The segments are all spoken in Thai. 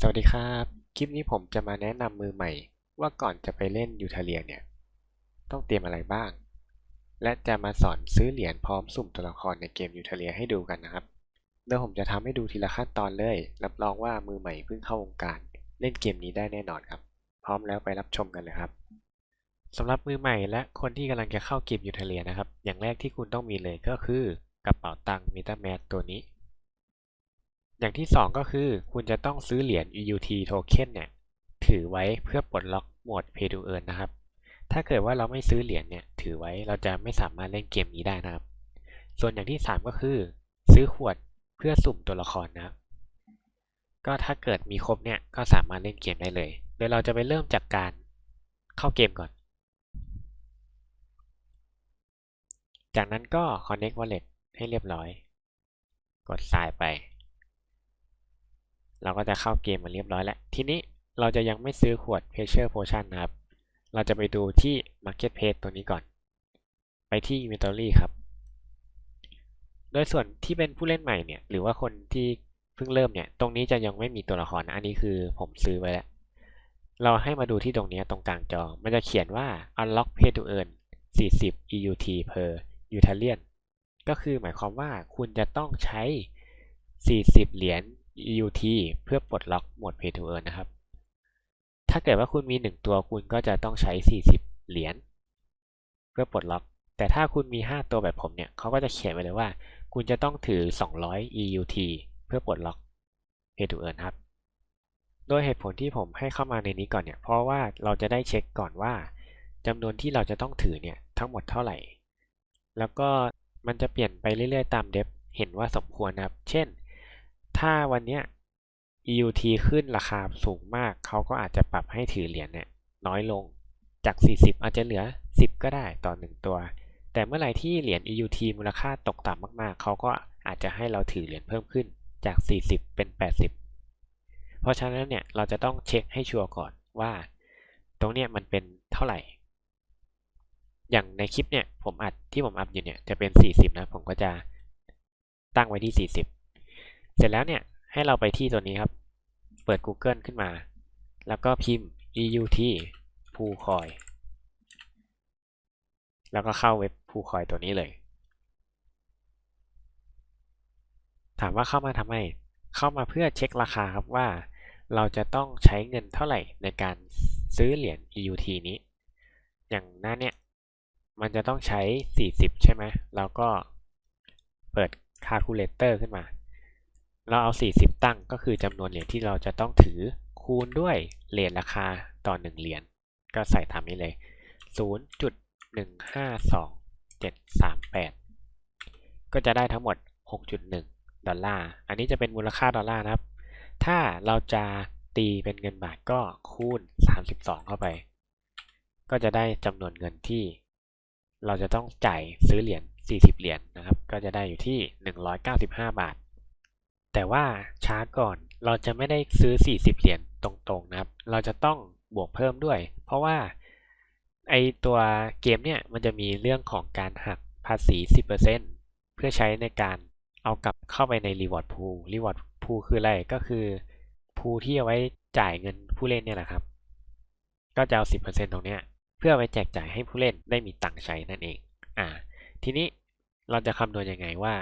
สวัสดีครับ คลิปนี้ผมจะมาแนะนำมือใหม่ ว่าก่อนจะไปเล่นยูทาเลียเนี่ย ต้องเตรียมอะไรบ้าง และจะมาสอนซื้อเหรียญพร้อมสุ่มตัวละครในเกมยูทาเลียให้ดูกันนะครับ โดยผมจะทำให้ดูทีละขั้นตอนเลย รับรองว่ามือใหม่เพิ่งเข้าวงการเล่นเกมนี้ได้แน่นอนครับ พร้อมแล้วไปรับชมกันเลยครับสำหรับมือใหม่และคนที่กำลังจะเข้าเกมยูทาเลียนะครับ อย่างแรกที่คุณต้องมีเลยก็คือ กระเป๋าตังค์มิตาแมสตัวนี้ อย่างที่สองก็คือคุณจะต้องซื้อเหรียญ EUT Token เนี่ยถือไว้เพื่อปลดล็อกโหมด Pay to Earn นะครับ ถ้าเกิดว่าเราไม่ซื้อเหรียญเนี่ยถือไว้เราจะไม่สามารถเล่นเกมนี้ได้นะครับ ส่วนอย่างที่สามก็คือ ซื้อขวดเพื่อสุ่มตัวละครนะครับ ก็ถ้าเกิดมีครบเนี่ยก็สามารถเล่นเกมได้เลยโดยเราจะไปเริ่มจากการเข้าเกมก่อน จากนั้นก็ Connect Wallet ให้เรียบร้อย กด Sign ไป เราก็จะเข้าเกมมาเรียบร้อยแล้ว ทีนี้เราจะยังไม่ซื้อขวด Pressure Potion นะครับ เราจะไปดูที่ Marketplace ตัวนี้ก่อน ไปที่ Inventory ครับ โดยส่วนที่เป็นผู้เล่นใหม่เนี่ย หรือว่าคนที่เพิ่งเริ่มเนี่ย ตรงนี้จะยังไม่มีตัวละครนะอันนี้คือผมซื้อไว้แล้ว เราให้มาดูที่ตรงนี้ตรงกลางจอ มันจะเขียนว่า unlock pay to earn 40 EUT per Utalian ก็คือหมายความว่าคุณจะต้องใช้ 40 เหรียญ EUT เพื่อปลดล็อกโหมด Pay to Earn นะครับ ถ้าเกิดว่าคุณมี 1 ตัวคุณก็จะต้องใช้ 40 เหรียญเพื่อปลดล็อก แต่ถ้าคุณมี 5 ตัวแบบผมเนี่ยเขาก็จะเขียนไว้เลยว่า คุณจะต้องถือ 200 EUT เพื่อปลดล็อก Pay to Earn ครับ โดยเหตุผลที่ผมให้เข้ามาในนี้ก่อนเนี่ยเพราะว่าเราจะได้เช็คก่อนว่าจำนวนที่เราจะต้องถือเนี่ยทั้งหมดเท่าไหร่ แล้วก็มันจะเปลี่ยนไปเรื่อยๆตามเดฟเห็นว่าสมควรนะครับ เช่น ถ้าวันเนี้ย EUT ขึ้นราคาสูงมาก เขาก็อาจจะปรับให้ถือเหรียญเนี่ยน้อยลงจาก 40 อาจจะเหลือ 10 ก็ได้ต่อ 1 ตัว แต่เมื่อไหร่ที่เหรียญ EUT มูลค่าตกต่ำมากๆ เขาก็อาจจะให้เราถือเหรียญเพิ่มขึ้นจาก 40 เป็น 80 เพราะฉะนั้นเนี่ยเราจะต้องเช็คให้ชัวร์ก่อนว่า ตรงเนี้ยมันเป็นเท่าไหร่ อย่างในคลิปเนี่ยผมอัดที่ผมอัดอยู่เนี่ยจะเป็น 40 นะ ผมก็จะตั้งไว้ที่ 40 เสร็จแล้วเนี่ยให้เราไปที่ตัวนี้ครับ เปิด Google ขึ้นมา แล้วก็พิมพ์ EUT พูคอย แล้วก็เข้าเว็บพูคอยตัวนี้เลย ถามว่าเข้ามาทำไม เข้ามาเพื่อเช็คราคาครับว่า เราจะต้องใช้เงินเท่าไหร่ในการซื้อเหรียญ EUT นี้ อย่างหน้าเนี่ย มันจะต้องใช้ 40 ใช่ไหม แล้วก็เปิด calculator ขึ้นมา เราเอา 40 ตั้งก็คือจำนวนเหรียญที่เราจะต้องถือคูณด้วยเหรียญราคาต่อ 1 เหรียญก็ใส่ตามนี้เลย 0.152738 ก็จะได้ทั้งหมด 6.1 ดอลลาร์ อันนี้จะเป็นมูลค่าดอลลาร์นะครับ ถ้าเราจะตีเป็นเงินบาทก็คูณ 32 เข้าไป ก็จะได้จำนวนเงินที่ เราจะต้องจ่ายซื้อเหรียญ40 เหรียญนะครับ ก็จะได้อยู่ที่ 195 บาท แต่ว่าช้าก่อนเราจะไม่ได้ซื้อ 40 เหรียญตรงๆนะครับ เราจะต้องบวกเพิ่มด้วย เพราะว่าไอตัวเกมเนี่ยมันจะมีเรื่องของการหักภาษี 10%เพื่อใช้ในการเอากลับเข้าไปใน Reward Pool Reward Pool คืออะไร ก็คือ pool ที่เอาไว้จ่ายเงินผู้เล่นเนี่ยแหละครับ ก็จะเอา 10%ตรงเนี้ยเพื่อไปแจกจ่ายให้ผู้เล่นได้มีตังค์ใช้นั่นเอง อ่า ทีนี้เราจะคำนวณยังไงว่า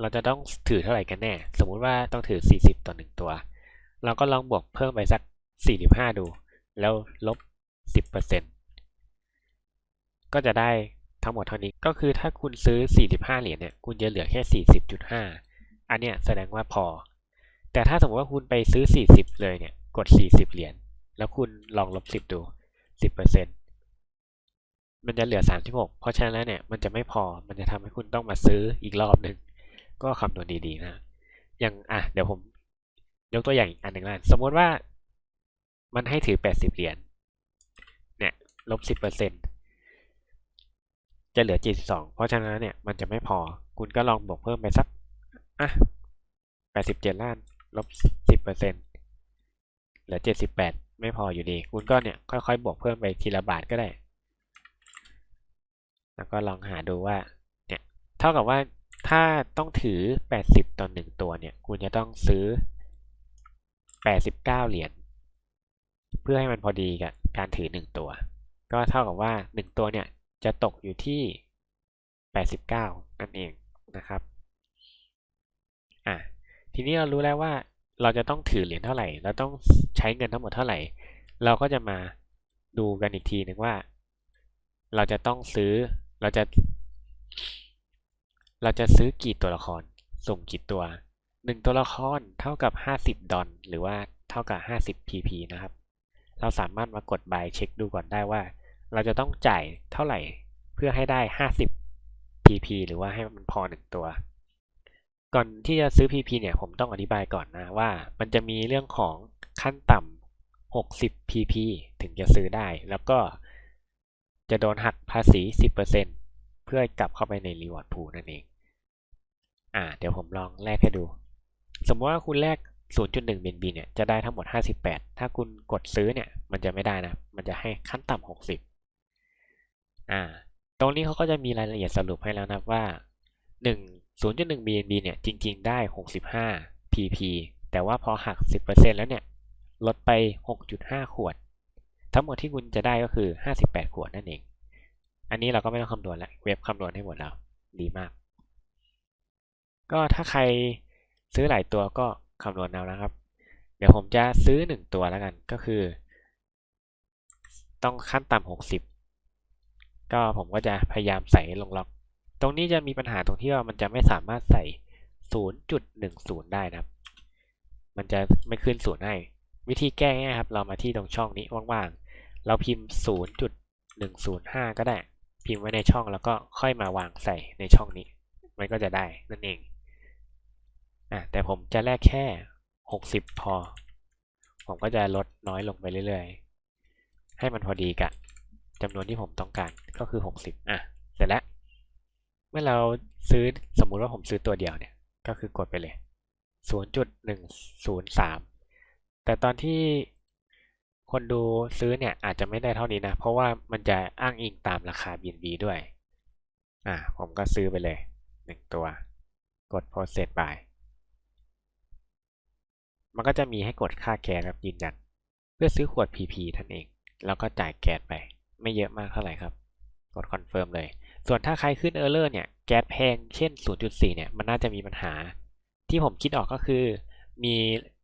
เราจะต้องถือเท่าไหร่กันแน่ สมมุติว่าต้องถือ 40 ต่อ 1 ตัว เราก็ลองบวกเพิ่มไปสัก 45 ดู แล้วลบ 10%ก็จะได้ทั้งหมดเท่านี้ ก็คือถ้าคุณซื้อ 45 เหรียญเนี่ย คุณจะเหลือแค่ 40.5 อันเนี้ยแสดงว่าพอ แต่ถ้าสมมติว่าคุณไปซื้อ 40 เลยเนี่ย กด 40 เหรียญ แล้วคุณลองลบ 10 ดู 10%มันจะเหลือ 36 เพราะฉะนั้นเนี่ย มันจะไม่พอ มันจะทำให้คุณต้องมาซื้ออีกรอบหนึ่ง ก็คำนวณดีๆนะอย่างอะเดี๋ยวผมยกตัวอย่างอีกอันหนึ่งล้วกันสมมติว่ามันให้ถือ 80 เหรียญเนี่ยลบ 10%จะเหลือ 72 เพราะฉะนั้นเนี่ยมันจะไม่พอคุณก็ลองบวกเพิ่มไปสักอะ87 ล้านลบ 10%เหลือ 78 ไม่พออยู่ดี คุณก็เนี่ยค่อยๆ บวกเพิ่มไปทีละบาทก็ได้ แล้วก็ลองหาดูว่าเนี่ยเท่ากับว่า ถ้าต้องถือ 80ต่อ1ตัวเนี่ย คุณจะต้องซื้อแปดสิบเก้าเหรียญ เพื่อให้มันพอดีกับการถือหนึ่งตัว ก็เท่ากับว่าหนึ่งตัวเนี่ยจะตกอยู่ที่แปดสิบเก้านั่นเองนะครับ อะ ทีนี้เรารู้แล้วว่าเราจะต้องถือเหรียญเท่าไหร่ เราต้องใช้เงินทั้งหมดเท่าไหร่ เราก็จะมาดูกันอีกทีหนึ่งว่า เราจะต้องซื้อ เราจะ เราจะซื้อกี่ตัวละครสุ่มกี่ตัวหนึ่งตัวละครเท่ากับห้าสิบดอลหรือว่าเท่ากับห้าสิบ pp นะครับ เราสามารถมากด buy เช็คดูก่อนได้ว่า เราจะต้องจ่ายเท่าไหร่เพื่อให้ได้ห้าสิบ pp หรือว่าให้มันพอหนึ่งตัว ก่อนที่จะซื้อ PP เนี่ยผมต้องอธิบายก่อนนะว่า มันจะมีเรื่องของขั้นต่ำ60 PP ถึงจะซื้อได้ แล้วก็จะโดนหักภาษี 10% เพื่อกลับเข้าไปใน Reward Pool นั่นเอง อ่า เดี๋ยวผมลองแลกให้ดู สมมติว่าคุณแลก 0.1 BNB เนี่ยจะได้ทั้งหมด 58 ถ้าคุณกดซื้อเนี่ยมันจะไม่ได้นะ มันจะให้ขั้นต่ำ60 อ่า ตรงนี้เขาก็จะมีรายละเอียดสรุปให้แล้วนะว่า 1 0.1 BNB เนี่ยจริง ๆ ได้ 65 pp แต่ว่าพอหัก 10%แล้วเนี่ยลดไป 6.5 ขวด ทั้งหมดที่คุณจะได้ก็คือ 58 ขวดนั่นเอง อันนี้เราก็ไม่ต้องคำนวณแล้วเว็บคำนวณให้หมดแล้ว ดีมาก ก็ถ้าใครซื้อหลายตัวก็คำนวณเอานะครับ เดี๋ยวผมจะซื้อ 1 ตัวแล้วกันก็คือ ต้องขั้นต่ำ60 ก็ผมก็จะพยายามใส่ลงล็อก ตรงนี้จะมีปัญหาตรงที่ว่ามันจะไม่สามารถใส่ 0.10 ได้นะครับ มันจะไม่ขึ้นศูนย์ให้ วิธีแก้ง่ายครับ เรามาที่ตรงช่องนี้ว่างๆ เราพิมพ์ 0.105 ก็ได้ พิมพ์ไว้ในช่องแล้วก็ค่อยมาวางใส่ในช่องนี้ มันก็จะได้นั่นเองอะแต่ผมจะแลกแค่ 60 พอ ผมก็จะลดน้อยลงไปเรื่อยๆ ให้มันพอดีกับจำนวนที่ผมต้องการก็คือ 60 อะ เสร็จแล้ว เมื่อเราซื้อสมมุติว่าผมซื้อตัวเดียวเนี่ย ก็คือกดไปเลย 0.103 แต่ตอนที่ คนดูซื้อเนี่ยอาจจะไม่ได้เท่านี้นะ เพราะว่ามันจะอ้างอิงตามราคา BNB ด้วย อะผมก็ซื้อไปเลย 1 ตัว กด process by มันก็จะมีให้กดค่าแก๊สครับยืนยัน เพื่อซื้อขวด PP ท่านเอง แล้วก็จ่ายแก๊สไป ไม่เยอะมากเท่าไหร่ครับ กดคอนเฟิร์มเลย ส่วนถ้าใครขึ้นเออร์เลอร์เนี่ย แก๊สแพง เช่น 0.4 เนี่ย มันน่าจะมีปัญหา ที่ผมคิดออกก็คือ มี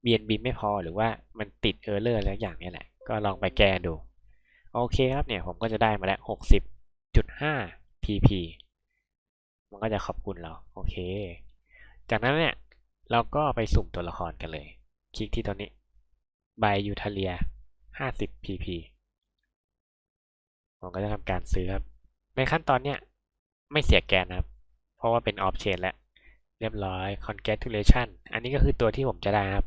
BNB ไม่พอหรือว่ามันติดเออร์เลอร์แล้วอย่างนี้แหละ ก็ลองไปแก้ดู โอเคครับเนี่ยผมก็จะได้มาแล้ว 60.5 PP มันก็จะขอบคุณเรา โอเค จากนั้นเนี่ย เราก็ไปสุ่มตัวละครกันเลย คลิกที่ตัวนี้ by u t a l i a 50 pp ผมก็จะทำการซื้อครับ ในขั้นตอนเนี้ยไม่เสียแกนนะครับ เพราะว่าเป็นออฟเชนแล้ว เรียบร้อย congratulation อันนี้ก็คือตัวที่ผมจะได้ครับ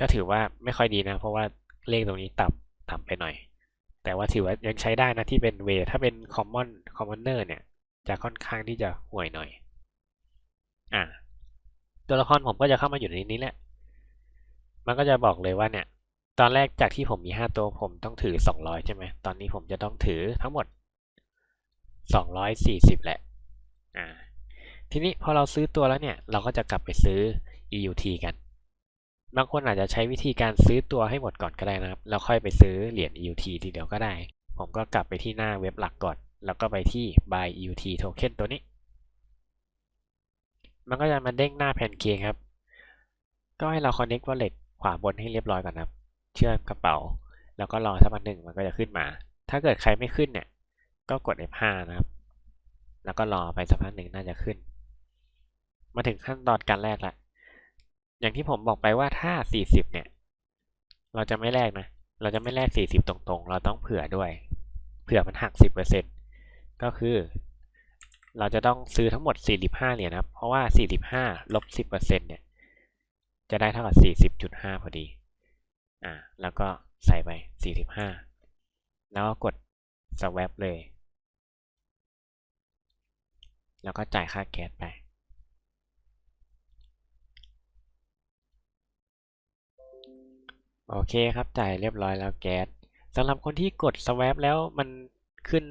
ก็ถือว่าไม่ค่อยดีนะ เพราะว่า เลขตรงนี้ต่ำต่ำไปหน่อย แต่ว่าถือว่ายังใช้ได้นะที่เป็นเวถ้าเป็น common commoner เนี่ย จะค่อนข้างที่จะห่วยหน่อย อะตัวละครผมก็จะเข้ามาอยู่ในนี้แหละ มันก็จะบอกเลยว่าเนี่ย ตอนแรกจากที่ผมมี 5 ตัวผมต้องถือ 200 ใช่ไหม ตอนนี้ผมจะต้องถือทั้งหมด 240 แหละ อ่า ทีนี้พอเราซื้อตัวแล้วเนี่ย เราก็จะกลับไปซื้อ EUT กัน บางคนอาจจะใช้วิธีการซื้อตัวให้หมดก่อนก็ได้นะครับ แล้วค่อยไปซื้อเหรียญ EUT ทีเดียวก็ได้ ผมก็กลับไปที่หน้าเว็บหลักก่อน แล้วก็ไปที่ buy EUT token ตัวนี้ มันก็จะมาเด้งหน้าแผ่นเค้กครับ ก็ให้เรา connect wallet ขวาบนให้เรียบร้อยก่อนครับ เชื่อมกระเป๋า แล้วก็รอสักวันหนึ่งมันก็จะขึ้นมา ถ้าเกิดใครไม่ขึ้นเนี่ย ก็กด F5 นะครับ แล้วก็รอไปสักพักหนึ่งน่าจะขึ้น มาถึงขั้นตอนการแลกละ อย่างที่ผมบอกไปว่าถ้า 40 เนี่ย เราจะไม่แลกนะ เราจะไม่แลก 40 ตรงๆ เราต้องเผื่อด้วย เผื่อมันหัก 10%ก็คือ เราจะต้องซื้อทั้งหมด 45 เหรียญนะครับ เพราะว่า 45ลบ10%เนี่ย จะได้เท่ากับ 40.5 พอดี อ่า แล้วก็ใส่ไป 45 แล้วก็กด swap เลย แล้วก็จ่ายค่าแก๊สไป โอเคครับจ่ายเรียบร้อยแล้วแก๊สสำหรับคนที่กด swap แล้วมันขึ้น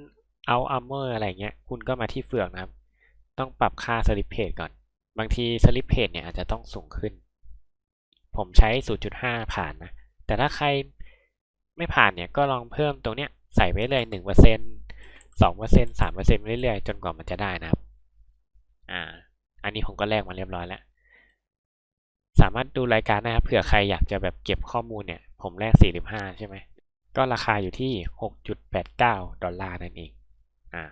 out armor อร์อะไรเงี้ย คุณก็มาที่เฟือกนะครับ ต้องปรับค่า slip rate ก่อน บางที slip rate เนี่ยอาจจะต้องสูงขึ้น ผมใช้ 0.5 ผ่านนะ แต่ถ้าใครไม่ผ่านเนี่ยก็ลองเพิ่มตรงเนี้ยใส่ไว้เลย1% 2% 3%เรื่อยๆ จนกว่ามันจะได้นะครับ อ่า อันนี้ผมก็แลกมาเรียบร้อยแล้ว สามารถดูรายการได้ครับเผื่อใครอยากจะแบบเก็บข้อมูลเนี่ย ผมแลก45 ใช่ไหม ก็ราคาอยู่ที่ 6.89 ดอลลาร์นั่นเอง อ่า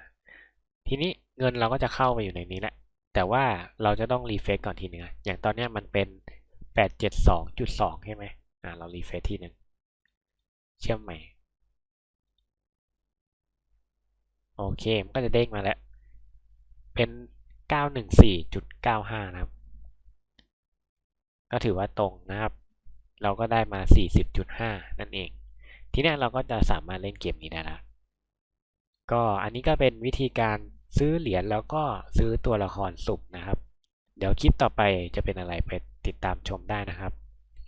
ทีนี้เงินเราก็จะเข้าไปอยู่ในนี้แหละ แต่ว่าเราจะต้องรีเฟซก่อนทีนึงอย่างตอนนี้มันเป็น 872.2 ใช่ไหมอ่า เรารีเฟซทีหนึ่งเชื่อมใหม่ โอเค มันก็จะเด้งมาแล้ว เป็น 914.95 นะครับ ก็ถือว่าตรงนะครับ เราก็ได้มา 40.5 นั่นเอง ทีนี้เราก็จะสามารถเล่นเกมนี้ได้แล้วก็อันนี้ก็เป็นวิธีการซื้อเหรียญแล้วก็ซื้อตัวละครสุ่มนะครับ เดี๋ยวคลิปต่อไปจะเป็นอะไรไปติดตามชมได้นะครับ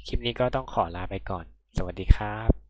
คลิปนี้ก็ต้องขอลาไปก่อน สวัสดีครับ